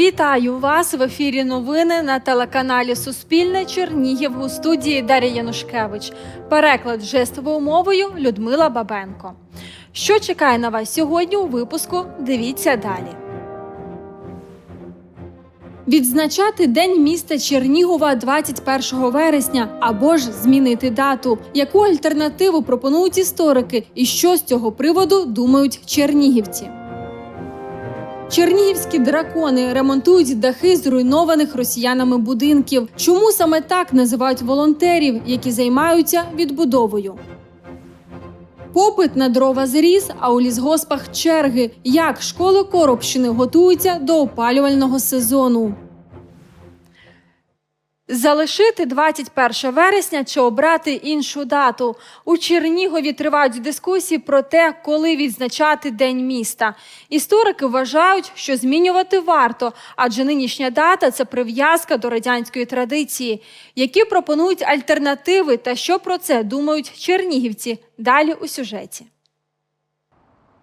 Вітаю вас в ефірі новини на телеканалі Суспільне Чернігів у студії Дар'я Янушкевич. Переклад жестовою мовою Людмила Бабенко. Що чекає на вас сьогодні у випуску? Дивіться далі. Відзначати День міста Чернігова 21 вересня або ж змінити дату. Яку альтернативу пропонують історики, і що з цього приводу думають чернігівці? Чернігівські дракони ремонтують дахи зруйнованих росіянами будинків. Чому саме так називають волонтерів, які займаються відбудовою? Попит на дрова зріс, а у лісгоспах черги. Як школи Коробщини готуються до опалювального сезону? Залишити 21 вересня чи обрати іншу дату. У Чернігові тривають дискусії про те, коли відзначати День міста. Історики вважають, що змінювати варто, адже нинішня дата це прив'язка до радянської традиції. Які пропонують альтернативи та що про це думають чернігівці? Далі у сюжеті.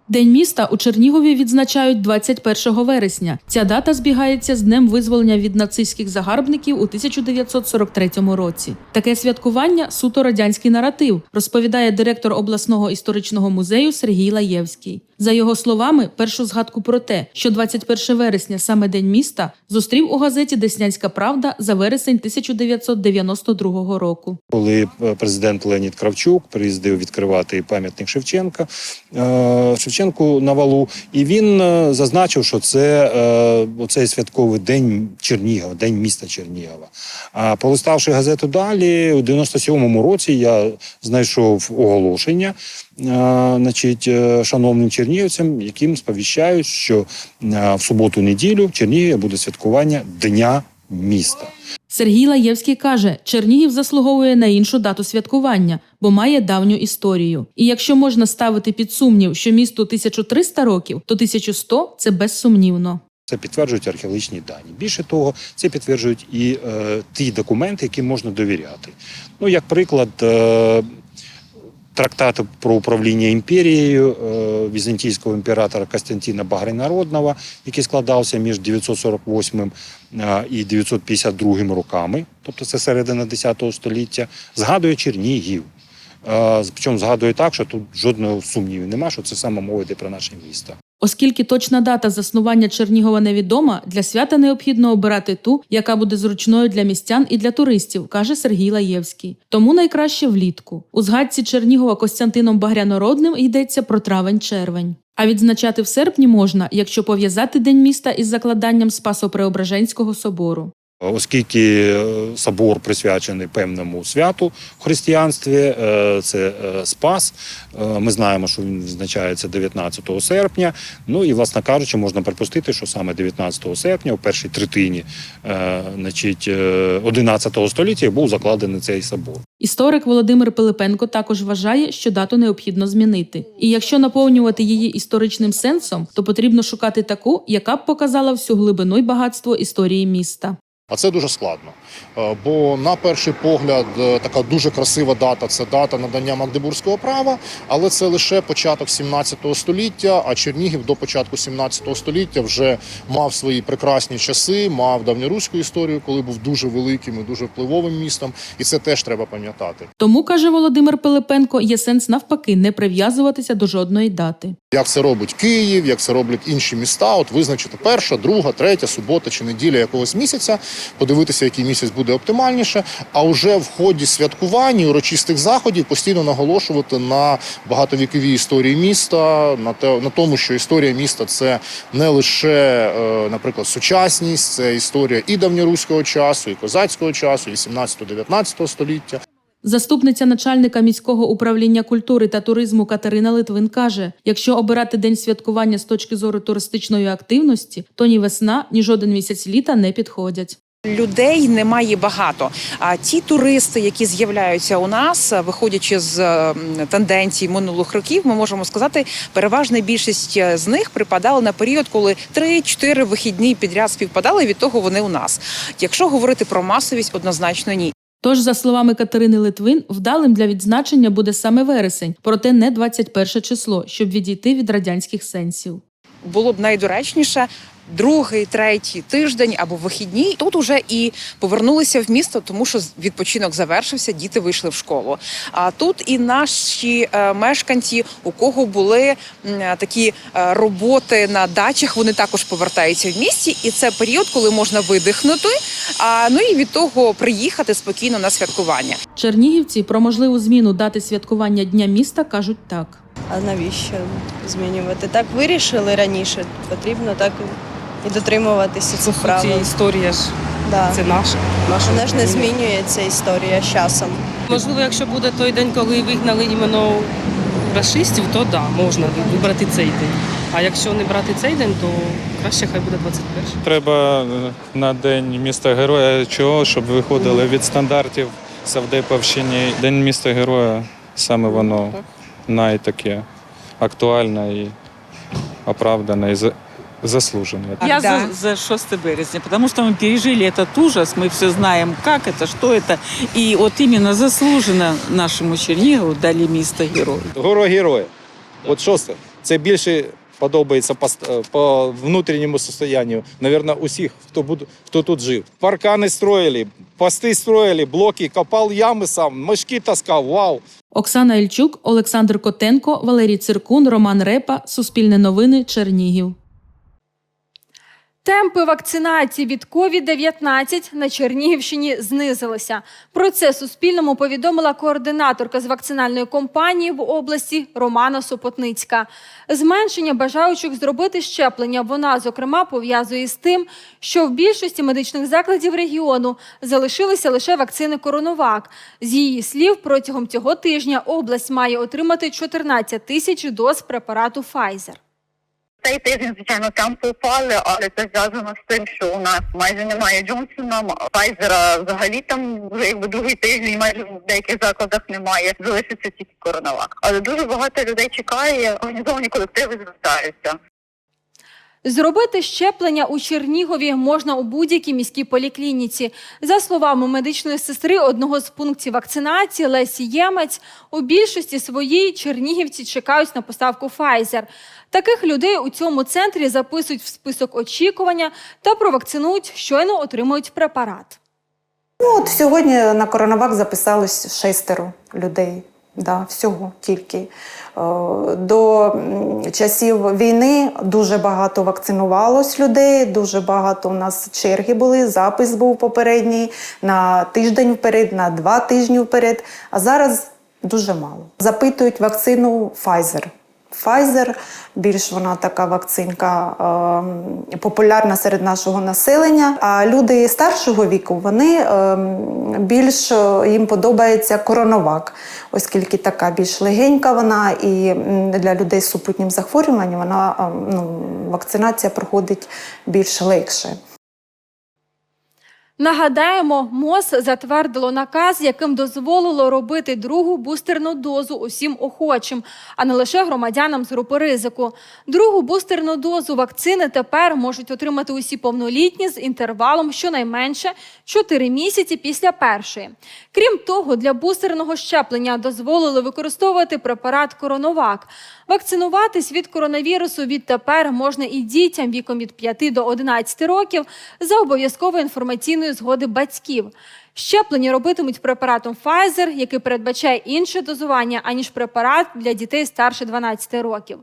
День міста у Чернігові відзначають 21 вересня. Ця дата збігається з днем визволення від нацистських загарбників у 1943 році. Таке святкування суто радянський наратив, розповідає директор обласного історичного музею Сергій Лаєвський. За його словами, першу згадку про те, що 21 вересня саме день міста, зустрів у газеті Деснянська Правда за вересень 1992 року. Коли е, президент Леонід Кравчук приїздив відкривати пам'ятник Шевченка е, Шевченку на валу, і він е, зазначив, що це е, оцей святковий день Чернігова, день міста Чернігова. А полиставши газету далі, у 97-му році я знайшов оголошення. е, Значить, шановним чернігівцям, яким сповіщають, що в суботу-неділю в Чернігові буде святкування Дня міста. Сергій Лаєвський каже, Чернігів заслуговує на іншу дату святкування, бо має давню історію. І якщо можна ставити під сумнів, що місту 1300 років, то 1100 – це безсумнівно. Це підтверджують археологічні дані. Більше того, це підтверджують і е, ті документи, яким можна довіряти. Ну, як приклад, е, трактати про управління імперією е, візантійського імператора Костянтина Багринародного, який складався між 948 е, і 952 роками, тобто це середина 10 століття, згадує Чернігів. Е, Причому згадує так, що тут жодного сумніву немає, що це саме мова йде про наше місто. Оскільки точна дата заснування Чернігова невідома, для свята необхідно обирати ту, яка буде зручною для містян і для туристів, каже Сергій Лаєвський. Тому найкраще влітку. У згадці Чернігова Костянтином Багрянородним йдеться про травень-червень. А відзначати в серпні можна, якщо пов'язати День міста із закладанням Спасо-Преображенського собору. Оскільки е, собор присвячений певному святу в християнстві, е, це е, Спас. Е, Ми знаємо, що він відзначається 19 серпня. Ну і, власне кажучи, можна припустити, що саме 19 серпня, у першій третині е, значить, е, 11 століття був закладений цей собор. Історик Володимир Пилипенко також вважає, що дату необхідно змінити. І якщо наповнювати її історичним сенсом, то потрібно шукати таку, яка б показала всю глибину й багатство історії міста. А це дуже складно. Е, Бо на перший погляд е, така дуже красива дата це дата надання Магдебурзького права, але це лише початок 17 століття. А Чернігів до початку 17 століття вже мав свої прекрасні часи, мав давньоруську історію, коли був дуже великим і дуже впливовим містом, і це теж треба пам'ятати. Тому каже Володимир Пилипенко, є сенс навпаки не прив'язуватися до жодної дати. Як це робить Київ, як це роблять інші міста, от визначити перша, друга, третя, субота чи неділя якогось місяця, подивитися, який місяць буде оптимальніше. А вже в ході святкувань урочистих заходів постійно наголошувати на багатовіковій історії міста, на те на тому, що історія міста це не лише, е, наприклад, сучасність, це історія і давньоруського часу, і козацького часу, 18-19 століття. Заступниця начальника міського управління культури та туризму Катерина Литвин каже: якщо обирати день святкування з точки зору туристичної активності, то ні весна, ні жоден місяць літа не підходять. Людей немає багато. А ті туристи, які з'являються у нас, виходячи з тенденцій минулих років, ми можемо сказати, переважна більшість е, з них припадала на період, коли 3-4 вихідні підряд співпадали. і Від того вони у нас. Якщо говорити про масовість, однозначно ні. Тож, за словами Катерини Литвин, вдалим для відзначення буде саме вересень, проте не 21 число, щоб відійти від радянських сенсів. Було б найдоречніше другий, третій тиждень або вихідні. Тут уже і повернулися в місто, тому що відпочинок завершився, діти вийшли в школу. А тут і наші е, мешканці, у кого були такі е, роботи на дачах, вони також повертаються в місті, і це період, коли можна видихнути. А ну і від того приїхати спокійно на святкування. Чернігівці про можливу зміну дати святкування Дня міста кажуть так. А навіщо змінювати? Так вирішили раніше. Потрібно так і дотримуватися По цих суті, правил. історія ж Да. це наша. наша Вона ж не змінюється історія з часом. Можливо, якщо буде той день, коли вигнали іменно расистів, то да, можна вибрати цей день. А якщо не брати цей день, то краще хай буде 21. Треба е, на день міста героя чого, щоб виходили від стандартів Савдеповщині. День міста героя саме воно найтаке актуальне і оправдане і за- заслужене. Я за, за 6 березня, потому что мы пережили этот ужас, мы все знаем, как это, что это. И вот именно заслуженно нашему Чернигову дали место героя. Горо героя. От шосте. Це більше подобається по, ст- по внутрішньому состоянию, наверное, усіх, хто, буде, хто тут жив. Паркани строїли, пости строїли, блоки, копав ями сам, мешки таскав, вау. Оксана Ільчук, Олександр Котенко, Валерій Циркун, Роман Репа. Суспільне новини. Чернігів. Темпи вакцинації від COVID-19 на Чернігівщині знизилися. Про це Суспільному повідомила координаторка з вакцинальної кампанії в області Романа Сопотницька. Зменшення бажаючих зробити щеплення вона, зокрема, пов'язує з тим, що в більшості медичних закладів регіону залишилися лише вакцини Коронавак. З її слів, протягом цього тижня область має отримати 14 тисяч доз препарату Pfizer. Цей тиждень, звичайно, темпи попали, але це зв'язано з тим, що у нас майже немає Джонсона, Файзера взагалі там вже якби другий тиждень, майже в деяких закладах немає. Залишиться тільки коронавак. Але дуже багато людей чекає, організовані колективи звертаються. Зробити щеплення у Чернігові можна у будь-якій міській поліклініці. За словами медичної сестри одного з пунктів вакцинації Лесі Ємець, у більшості своїй чернігівці чекають на поставку Pfizer. Таких людей у цьому центрі записують в список очікування та провакцинують, щойно отримують препарат. Ну, от сьогодні на коронавак записалось шестеро людей. Да, всього тільки. Е, До часів війни дуже багато вакцинувалось людей, дуже багато у нас черги були, запис був попередній на тиждень вперед, на два тижні вперед. А зараз дуже мало. Запитують вакцину Pfizer. Pfizer, більш вона така вакцинка е, популярна серед нашого населення. А люди старшого віку вони е, більш е, їм подобається коронавак, оскільки така більш легенька вона, і для людей з супутнім захворюванням вона е, ну, вакцинація проходить більш легше. Нагадаємо, МОЗ затвердило наказ, яким дозволило робити другу бустерну дозу усім охочим, а не лише громадянам з групи ризику. Другу бустерну дозу вакцини тепер можуть отримати усі повнолітні з інтервалом щонайменше 4 місяці після першої. Крім того, для бустерного щеплення дозволили використовувати препарат Коронавак. Вакцинуватись від коронавірусу відтепер можна і дітям віком від 5 до 11 років за обов'язкової інформаційної згоди батьків. Щеплення робитимуть препаратом Pfizer, який передбачає інше дозування, аніж препарат для дітей старше 12 років.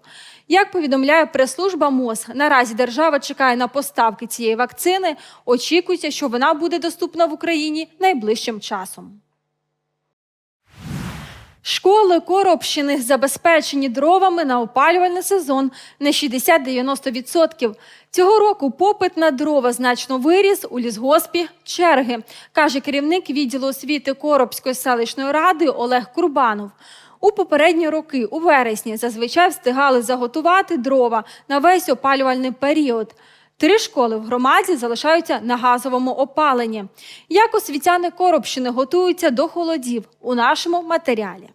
Як повідомляє прес-служба МОЗ, наразі держава чекає на поставки цієї вакцини. Очікується, що вона буде доступна в Україні найближчим часом. Школи Коробщини забезпечені дровами на опалювальний сезон на 60-90%. Цього року попит на дрова значно виріс у лісгоспі черги, каже керівник відділу освіти Коробської селищної ради Олег Курбанов. У попередні роки, у вересні, зазвичай встигали заготувати дрова на весь опалювальний період. Три школи в громаді залишаються на газовому опаленні. Як освітяни Коробщини готуються до холодів у нашому матеріалі.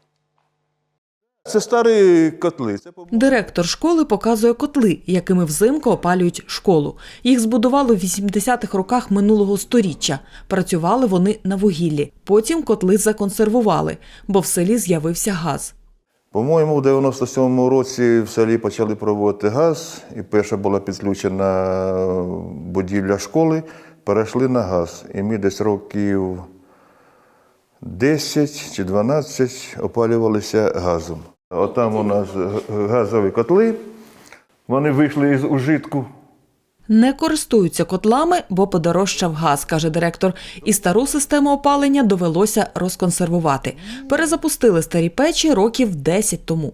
Це старі котли. Це Директор школи показує котли, якими взимку опалюють школу. Їх збудували в 80-х роках минулого сторіччя. Працювали вони на вугіллі. Потім котли законсервували, бо в селі з'явився газ. По-моєму, в 97-му році в селі почали проводити газ, і перша була підключена будівля школи, перейшли на газ. І ми десь років 10 чи 12 опалювалися газом. Отам у нас газові котли, вони вийшли із ужитку. Не користуються котлами, бо подорожчав газ, каже директор. І стару систему опалення довелося розконсервувати. Перезапустили старі печі років 10 тому.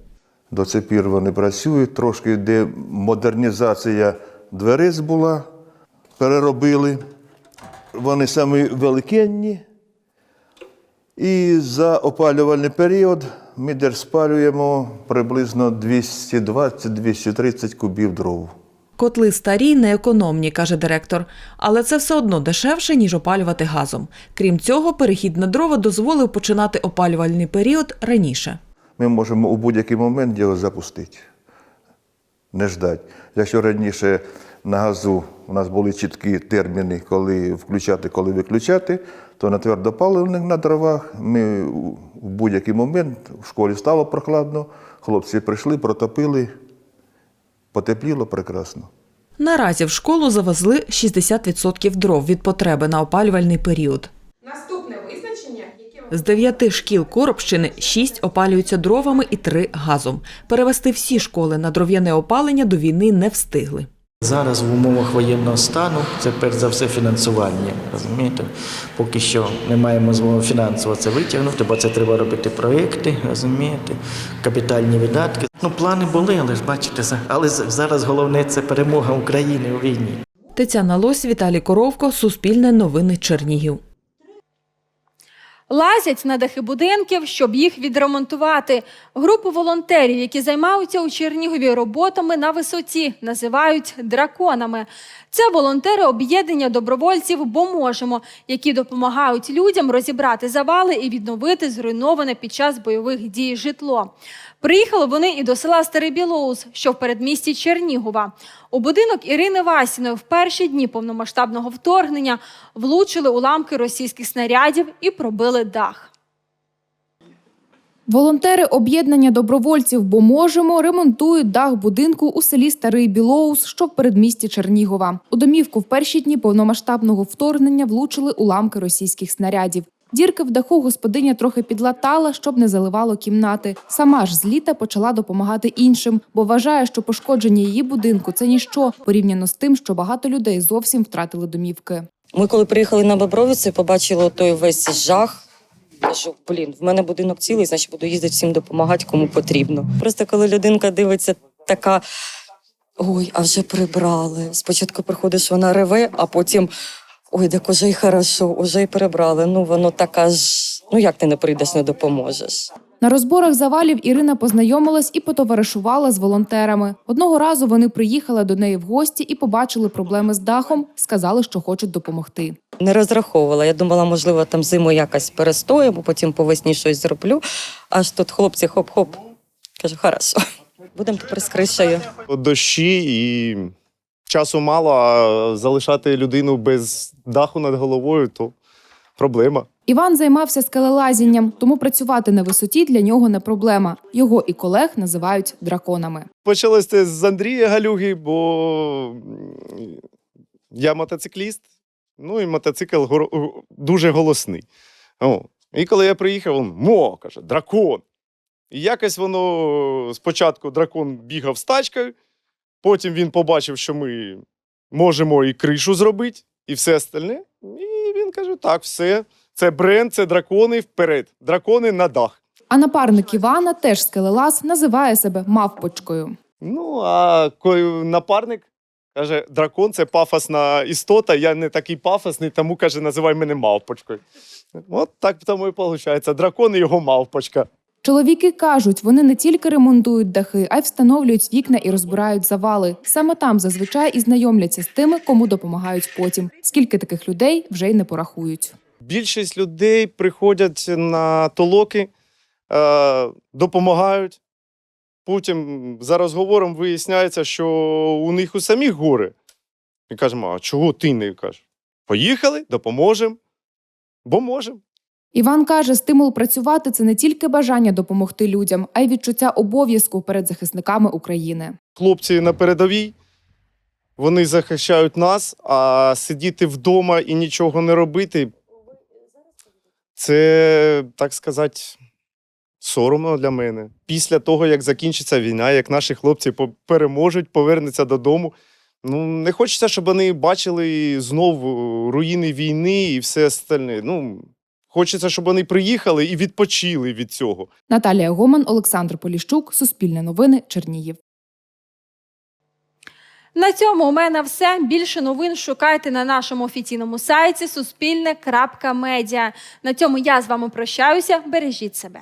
До цих пір вони працюють, трошки йде модернізація двериць була, переробили. Вони самі великенні. І за опалювальний період ми десь спалюємо приблизно 220-230 кубів дров. Котли старі, неекономні, каже директор, але це все одно дешевше, ніж опалювати газом. Крім цього, перехід на дрова дозволив починати опалювальний період раніше. Ми можемо у будь-який момент його запустити. Не ждать. Якщо раніше на газу у нас були чіткі терміни, коли включати, коли виключати, то на твердопаливних на дровах ми у будь-який момент в школі стало прохладно, хлопці прийшли, протопили, потепліло прекрасно. Наразі в школу завезли 60% дров від потреби на опалювальний період. Наступне визначення, З дев'яти шкіл Коробщини шість опалюються дровами і три газом. Перевести всі школи на дров'яне опалення до війни не встигли. Зараз в умовах воєнного стану це перш за все фінансування. Розумієте, поки що не маємо змоги фінансово це витягнути, бо це треба робити проекти, розумієте, капітальні видатки. Ну, плани були, але ж бачите, але зараз головне це перемога України у війні. Тетяна Лось, Віталій Коровко, Суспільне новини Чернігів. Лазять на дахи будинків, щоб їх відремонтувати. Групу волонтерів, які займаються у Чернігові роботами на висоті, називають драконами. Це волонтери об'єднання добровольців «Бо можемо», які допомагають людям розібрати завали і відновити зруйноване під час бойових дій житло. Приїхали вони і до села Старий Білоус, що в передмісті Чернігова. У будинок Ірини Васіної в перші дні повномасштабного вторгнення влучили уламки російських снарядів і пробили дах. Волонтери об'єднання добровольців «Бо можемо» ремонтують дах будинку у селі Старий Білоус, що в передмісті Чернігова. У домівку в перші дні повномасштабного вторгнення влучили уламки російських снарядів. Дірки в даху господиня трохи підлатала, щоб не заливало кімнати. Сама ж з літа почала допомагати іншим, бо вважає, що пошкодження її будинку це ніщо порівняно з тим, що багато людей зовсім втратили домівки. Ми коли приїхали на Бобровиці, побачили той весь жах. Кажу, блін, в мене будинок цілий, значить буду їздити всім допомагати, кому потрібно. Просто коли людинка дивиться, така ой, а вже прибрали. Спочатку приходиш, вона реве, а потім ой, так уже й хорошо, уже й прибрали. Ну воно така ж. Ну як ти не прийдеш, не допоможеш. На розборах завалів Ірина познайомилась і потоваришувала з волонтерами. Одного разу вони приїхали до неї в гості і побачили проблеми з дахом, сказали, що хочуть допомогти. Не розраховувала. Я думала, можливо, там зиму якось перестоїмо, потім по весні щось зроблю. Аж тут хлопці хоп-хоп. Кажу, хорошо. Будемо тепер з кришею. дощі і часу мало, а залишати людину без даху над головою то проблема. Іван займався скелелазінням, тому працювати на висоті для нього не проблема. Його і колег називають драконами. Почалось це з Андрія Галюги, бо я мотоцикліст, ну і мотоцикл дуже голосний. О. І коли я приїхав, він мо, каже, дракон. І якось воно спочатку дракон бігав з тачкою, потім він побачив, що ми можемо і кришу зробити, і все остальне. І він каже: так, все, це бренд, це дракони вперед. Дракони на дах. А напарник Івана, теж скелелаз, називає себе мавпочкою. Ну, а напарник каже: дракон це пафосна істота, я не такий пафосний, тому каже, називай мене мавпочкою. От так тому і виходить. Дракон і його мавпочка. Чоловіки кажуть, вони не тільки ремонтують дахи, а й встановлюють вікна і розбирають завали. Саме там зазвичай і знайомляться з тими, кому допомагають потім. Скільки таких людей вже й не порахують. Більшість людей приходять на толоки, е, допомагають. Потім за розговором виясняється, що у них у самих гори. І кажемо, а чого ти не кажеш? Поїхали, допоможемо, бо можемо. Іван каже, стимул працювати це не тільки бажання допомогти людям, а й відчуття обов'язку перед захисниками України. Хлопці на передовій, вони захищають нас, а сидіти вдома і нічого не робити це, так сказати, соромно для мене. Після того, як закінчиться війна, як наші хлопці переможуть, повернуться додому. Ну, не хочеться, щоб вони бачили знову руїни війни і все остальне. Ну, хочеться, щоб вони приїхали і відпочили від цього. Наталія Гоман, Олександр Поліщук, Суспільне новини, Чернігів. На цьому у мене все. Більше новин шукайте на нашому офіційному сайті суспільне.медіа. На цьому я з вами прощаюся. Бережіть себе.